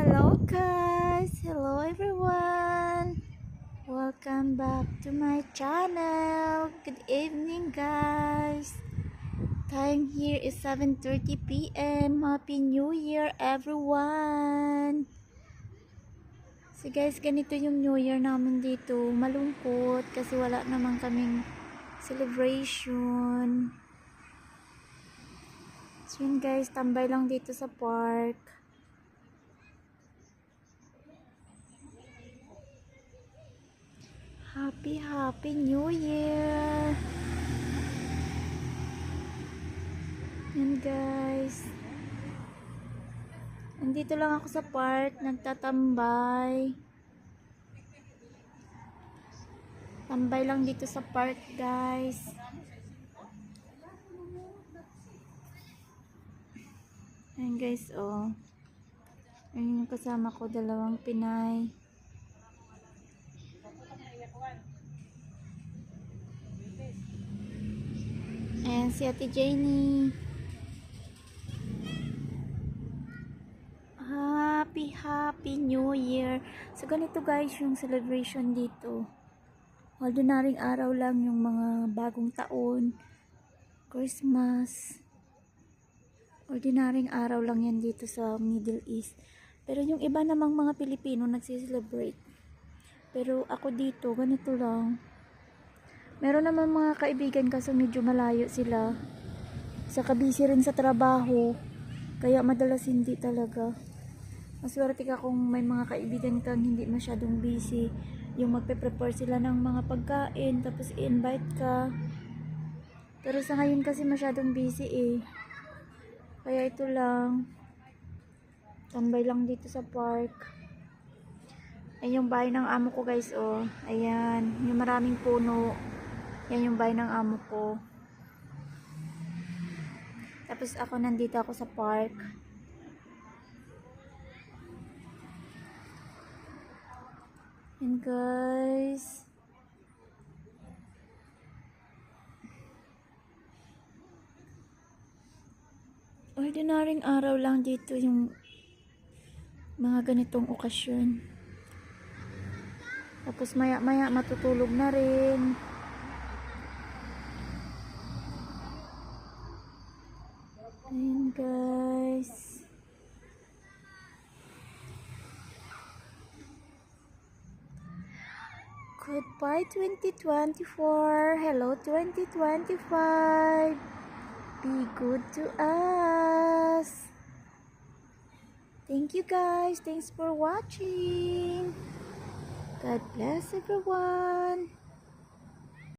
hello guys! Hello everyone! Welcome back to my channel! Good evening guys! Time here is 7.30 p.m. Happy New Year everyone! So guys, ganito yung New Year namin dito. Malungkot kasi wala naman kaming celebration. So yun guys, tambay lang dito sa park. Happy, happy New Year! Yan guys. Nandito lang ako sa park, nagtatambay. Tambay lang dito sa park guys. Ayan guys, oh. Ayan yung kasama ko, dalawang Pinay. Ayan si Ate Jenny. Happy, happy New Year. So, ganito guys yung celebration dito. Ordinaryong araw lang yung mga bagong taon. Christmas. Ordinaryong araw lang yan dito sa Middle East. Pero yung iba namang mga Pilipino nagsiselebrate. Pero ako dito, ganito lang. Meron naman mga kaibigan kaso medyo malayo sila. Sa kabisi rin sa trabaho. Kaya madalas hindi talaga. Maswerte ka kung may mga kaibigan kang hindi masyadong busy. Yung magpe-prepare sila ng mga pagkain, tapos i-invite ka. Pero sa ngayon kasi masyadong busy eh. Kaya ito lang. Tambay lang dito sa park. Ayan yung bahay ng amo ko guys oh. Ayan. Yung maraming puno. Yan yung bahay ng amo ko. Tapos ako nandito ako sa park. Yan guys. Ordinaryong araw lang dito yung mga ganitong okasyon. Tapos maya maya matutulog na rin. Guys. Goodbye 2024. Hello 2025. Be good to us. Thank you guys. Thanks for watching. God bless everyone.